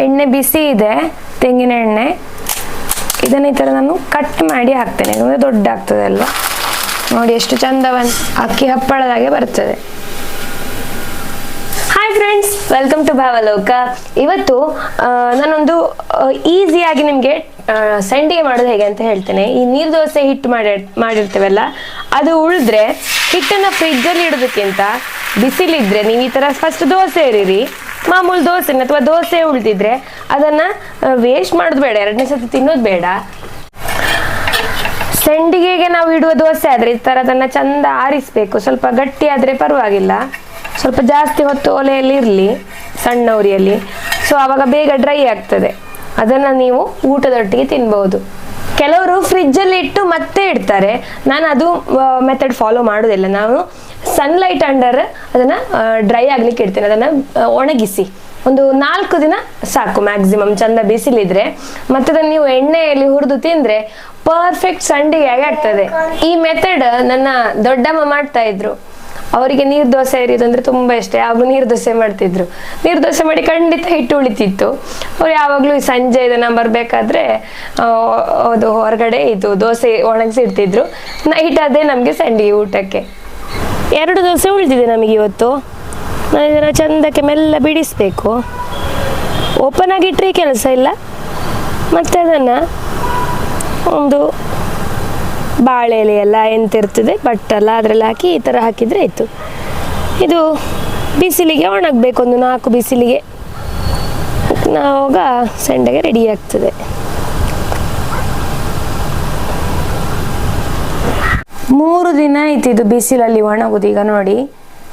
ಎಣ್ಣೆ ಬಿಸಿ ಇದೆ, ತೆಂಗಿನ ಎಣ್ಣೆ. ಇದನ್ನ ಈ ಥರ ನಾನು ಕಟ್ ಮಾಡಿ ಹಾಕ್ತೇನೆ. ಯಾಕಂದ್ರೆ ದೊಡ್ಡ ಆಗ್ತದೆ ನೋಡಿ ಎಷ್ಟು ಚಂದವನ್ ಅಕ್ಕಿ ಹಪ್ಪಳದಾಗೆ ಬರ್ತದೆ. Hi friends welcome to Bhavaloka ಇವತ್ತು ನಾನೊಂದು ಈಸಿಯಾಗಿ ನಿಮಗೆ ಸಂಡಿಗೆ ಮಾಡೋದು ಹೇಗೆ ಅಂತ ಹೇಳ್ತೇನೆ. ಈ ನೀರು ದೋಸೆ ಹಿಟ್ಟು ಮಾಡಿ, ಮಾಡಿರ್ತೇವಲ್ಲ, ಅದು ಉಳಿದ್ರೆ ಹಿಟ್ಟನ್ನು ಫ್ರಿಜ್ಜಲ್ಲಿ ಇಡೋದಕ್ಕಿಂತ ಬಿಸಿಲಿದ್ರೆ ನೀವು ಈ ಥರ ಫಸ್ಟ್ ದೋಸೆ ಎರಿರಿ. ಮಾಮೂಲು ದೋಸೆ ಅಥವಾ ದೋಸೆ ಉಳಿದಿದ್ರೆ ಅದನ್ನು ವೇಸ್ಟ್ ಮಾಡೋದು ಬೇಡ, ಎರಡನೇ ಸತಿ ತಿನ್ನೋದು ಬೇಡ. ಸಂಡಿಗೆಗೆ ನಾವು ಇಡುವ ದೋಸೆ ಆದ್ರೆ ಈ ತರ ಅದನ್ನ ಚಂದ ಆರಿಸಬೇಕು. ಸ್ವಲ್ಪ ಗಟ್ಟಿ ಆದ್ರೆ ಪರವಾಗಿಲ್ಲ. ಸ್ವಲ್ಪ ಜಾಸ್ತಿ ಹೊತ್ತು ಒಲೆಯಲ್ಲಿ ಇರಲಿ, ಸಣ್ಣ ಉರಿಯಲ್ಲಿ. ಸೊ ಆವಾಗ ಬೇಗ ಡ್ರೈ ಆಗ್ತದೆ. ಅದನ್ನ ನೀವು ಊಟದೊಟ್ಟಿಗೆ ತಿನ್ಬೋದು ಕೆಲವರು ಫ್ರಿಜ್ಜಲ್ಲಿ ಇಟ್ಟು ಮತ್ತೆ ಇಡ್ತಾರೆ. ನಾನು ಅದು ಮೆಥಡ್ ಫಾಲೋ ಮಾಡೋದಿಲ್ಲ. ನಾನು ಸನ್ಲೈಟ್ ಅಂಡರ್ ಅದನ್ನ ಡ್ರೈ ಆಗ್ಲಿಕ್ಕೆ ಇಡ್ತೀನಿ. ಅದನ್ನ ಒಣಗಿಸಿ. ಒಂದು ನಾಲ್ಕು ದಿನ ಸಾಕು ಮ್ಯಾಕ್ಸಿಮಮ್ ಚಂದ ಬಿಸಿಲಿದ್ರೆ. ಮತ್ತೆ ಅದನ್ನ ನೀವು ಎಣ್ಣೆಯಲ್ಲಿ ಹುರಿದು ತಿಂದ್ರೆ ಪರ್ಫೆಕ್ಟ್ ಸಂಡಿಗೆ ಆಗಿ ಆಗ್ತದೆ ಈ ಮೆಥಡ್ ನನ್ನ ದೊಡ್ಡಮ್ಮ ಮಾಡ್ತಾ ಇದ್ರು. ಅವರಿಗೆ ನೀರು ದೋಸೆ ಇರೋದು ಅಂದ್ರೆ ತುಂಬಾ ಇಷ್ಟ. ಯಾವಾಗಲೂ ನೀರು ದೋಸೆ ಮಾಡ್ತಿದ್ರು. ನೀರು ದೋಸೆ ಮಾಡಿ ಖಂಡಿತ ಹಿಟ್ಟು ಉಳಿತಿತ್ತು. ಅವ್ರು ಯಾವಾಗಲೂ ಸಂಜೆ ಇದನ್ನ ಬರ್ಬೇಕಾದ್ರೆ ಅದು ಹೊರಗಡೆ ಇದು ದೋಸೆ ಒಣಗಿಸಿ ಇಡ್ತಿದ್ರು. ನೈಟ್ ಅದೇ ನಮಗೆ ಸಂಡಿಗೆ ಊಟಕ್ಕೆ. ಎರಡು ದೋಸೆ ಉಳಿದಿದೆ ನಮಗೆ ಇವತ್ತು. ನಾನು ಇದನ್ನು ಚಂದಕ್ಕೆ ಮೆಲ್ಲ ಬಿಡಿಸ್ಬೇಕು. ಓಪನ್ ಆಗಿಟ್ಟರೆ ಕೆಲಸ ಇಲ್ಲ. ಮತ್ತೆ ಅದನ್ನು ಒಂದು ಬಾಳೆ ಎಲೆ ಎಲ್ಲ ಎಂತಿರ್ತದೆ ಬಟ್ಟೆಲ್ಲ ಅದರಲ್ಲಿ ಹಾಕಿ ಈ ಥರ ಹಾಕಿದರೆ ಆಯಿತು. ಇದು ಬಿಸಿಲಿಗೆ ಒಣಗಬೇಕು ಒಂದು ನಾಲ್ಕು ಬಿಸಿಲಿಗೆ. ನಾವಾಗ ಸಂಡೆಗೆ ರೆಡಿ ಆಗ್ತದೆ. ಮೂರು ದಿನ ಆಯ್ತು ಇದು ಬಿಸಿಲಲ್ಲಿ ಒಣಗುದು ಈಗ ನೋಡಿ,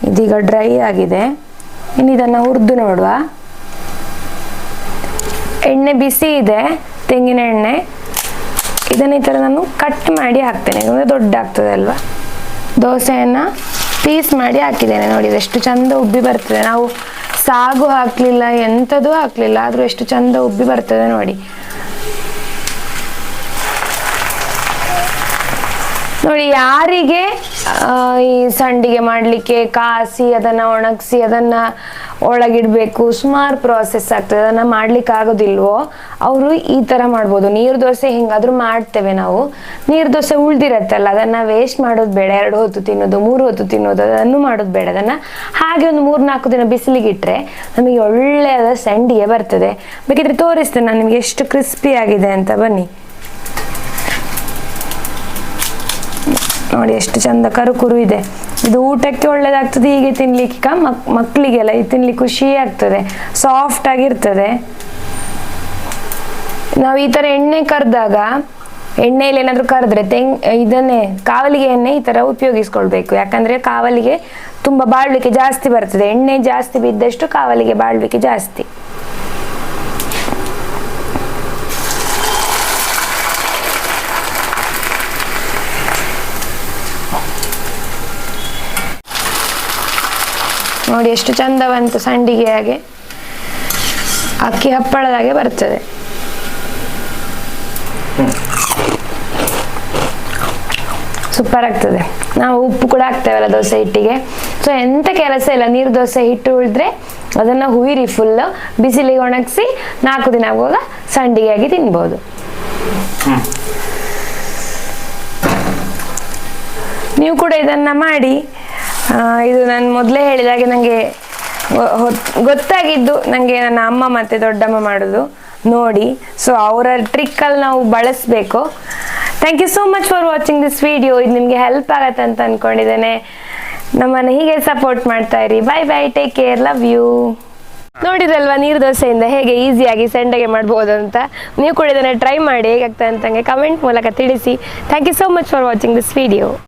ಇದೀಗ ಡ್ರೈ ಆಗಿದೆ. ಇನ್ನು ಇದನ್ನು ಹುರಿದು ನೋಡುವ. ಎಣ್ಣೆ ಬಿಸಿ ಇದೆ, ತೆಂಗಿನ ಎಣ್ಣೆ. ಇದನ್ನ ಈ ಥರ ನಾನು ಕಟ್ ಮಾಡಿ ಹಾಕ್ತೇನೆ. ಯಾಕಂದರೆ ದೊಡ್ಡ ಆಗ್ತದೆ ಅಲ್ವಾ? ದೋಸೆಯನ್ನು ಪೀಸ್ ಮಾಡಿ ಹಾಕಿದ್ದೇನೆ. ನೋಡಿ ಎಷ್ಟು ಚಂದ ಉಬ್ಬಿ ಬರ್ತದೆ. ನಾವು ಸಾಗು ಹಾಕಲಿಲ್ಲ ಎಂಥದೂ ಹಾಕಲಿಲ್ಲ, ಆದರೂ ಎಷ್ಟು ಚಂದ ಉಬ್ಬಿ ಬರ್ತದೆ ನೋಡಿ. ನೋಡಿ, ಯಾರಿಗೆ ಈ ಸಂಡಿಗೆ ಮಾಡಲಿಕ್ಕೆ ಕಾಸಿ, ಅದನ್ನ ಒಣಗಿಸಿ, ಅದನ್ನ ಒಳಗಿಡಬೇಕು, ಸುಮಾರು ಪ್ರಾಸೆಸ್ ಆಗ್ತದೆ. ಅದನ್ನು ಮಾಡ್ಲಿಕ್ಕೆ ಆಗೋದಿಲ್ವೋ, ಅವರು ಈ ತರ ಮಾಡ್ಬೋದು. ನೀರು ದೋಸೆ ಹೆಂಗಾದರೂ ಮಾಡ್ತೇವೆ ನಾವು. ನೀರು ದೋಸೆ ಉಳ್ದಿರತ್ತಲ್ಲ, ಅದನ್ನ ವೇಸ್ಟ್ ಮಾಡೋದು ಬೇಡ. ಎರಡು ಹೊತ್ತು ತಿನ್ನೋದು, ಮೂರು ಹೊತ್ತು ತಿನ್ನೋದು, ಅದನ್ನು ಮಾಡೋದು ಬೇಡ. ಅದನ್ನ ಹಾಗೆ ಒಂದು ಮೂರು ನಾಲ್ಕು ದಿನ ಬಿಸಿಲಿಗೆ ನಮಗೆ ಒಳ್ಳೆಯದ ಸಂಡಿಗೆ ಬರ್ತದೆ. ಬೇಕಿದ್ರೆ ತೋರಿಸ್ತೇನೆ, ನಾನು ನಿಮಗೆ ಎಷ್ಟು ಕ್ರಿಸ್ಪಿ ಆಗಿದೆ ಅಂತ. ಬನ್ನಿ. ನೋಡಿ ಎಷ್ಟು ಚಂದ ಕರುಕುರು ಇದೆ. ಇದು ಊಟಕ್ಕೆ ಒಳ್ಳೇದಾಗ್ತದೆ, ಹೀಗೆ ತಿನ್ಲಿಕ್ಕೆ ಮಕ್ ಮಕ್ಕಳಿಗೆಲ್ಲ ಈ ತಿನ್ಲಿಕ್ಕೆ ಖುಷಿ ಆಗ್ತದೆ ಸಾಫ್ಟ್ ಆಗಿರ್ತದೆ. ನಾವು ಈ ತರ ಎಣ್ಣೆ ಕರೆದಾಗ, ಎಣ್ಣೆಯಲ್ಲಿ ಏನಾದ್ರು ಕರೆದ್ರೆ ತೆಂಗ್, ಇದನ್ನೇ, ಕಾವಲಿಗೆ ಎಣ್ಣೆ ಈ ತರ ಉಪಯೋಗಿಸ್ಕೊಳ್ಬೇಕು. ಯಾಕಂದ್ರೆ ಕಾವಲಿಗೆ ತುಂಬಾ ಬಾಳ್ವಿಕೆ ಜಾಸ್ತಿ ಬರ್ತದೆ. ಎಣ್ಣೆ ಜಾಸ್ತಿ ಬಿದ್ದಷ್ಟು ಕಾವಲಿಗೆ ಬಾಳ್ವಿಕೆ ಜಾಸ್ತಿ. ನೋಡಿ ಎಷ್ಟು ಚಂದ ಬಂತು ಸಂಡಿಗೆ ಹಾಗೆ ಅಕ್ಕಿ ಹಪ್ಪಳದಾಗೆ ಬರ್ತದೆ. ಸೂಪರ್ ಆಗ್ತದೆ. ನಾವು ಉಪ್ಪು ಕೂಡ ಹಾಕ್ತೇವಲ್ಲ ದೋಸೆ ಹಿಟ್ಟಿಗೆ. ಸೊ ಎಂತ ಕೆಲಸ ಇಲ್ಲ. ನೀರು ದೋಸೆ ಹಿಟ್ಟು ಉಳಿದ್ರೆ ಅದನ್ನ ಹುಯಿರಿ ಫುಲ್ ಬಿಸಿಲಿಗೆ ಒಣಗಿಸಿ ನಾಲ್ಕು ದಿನ ಆಗುವಾಗ ಸಂಡಿಗೆಯಾಗಿ ತಿನ್ಬೋದು. ನೀವು ಕೂಡ ಇದನ್ನ ಮಾಡಿ. ಇದು ನಾನು ಮೊದಲೇ ಹೇಳಿದಾಗೆ ನನಗೆ ಗೊತ್ತಾಗಿದ್ದು ನನಗೆ ನನ್ನ ಅಮ್ಮ ಮತ್ತೆ ದೊಡ್ಡಮ್ಮ ಮಾಡೋದು. ನೋಡಿ ಸೊ ಅವರ ಟ್ರಿಕ್ಕಲ್ಲಿ ನಾವು ಬಳಸಬೇಕು. Thank you so much for watching this video ಇದು ನಿಮಗೆ ಹೆಲ್ಪ್ ಆಗತ್ತೆ ಅಂತ ಅಂದ್ಕೊಂಡಿದ್ದೇನೆ ನಮ್ಮನ್ನು ಹೀಗೆ ಸಪೋರ್ಟ್ ಮಾಡ್ತಾ ಇರಿ. Bye bye take care love you ನೋಡಿದ್ರಲ್ವಾ ನೀರು ದೋಸೆಯಿಂದ ಹೇಗೆ ಈಸಿಯಾಗಿ ಸೆಂಡಗೆ ಮಾಡ್ಬೋದು ಅಂತ? ನೀವು ಕೂಡ ಇದನ್ನು ಟ್ರೈ ಮಾಡಿ ಹೇಗಾಗ್ತದೆ ಅಂತಂಗೆ ಕಮೆಂಟ್ ಮೂಲಕ ತಿಳಿಸಿ. Thank you so much for watching this video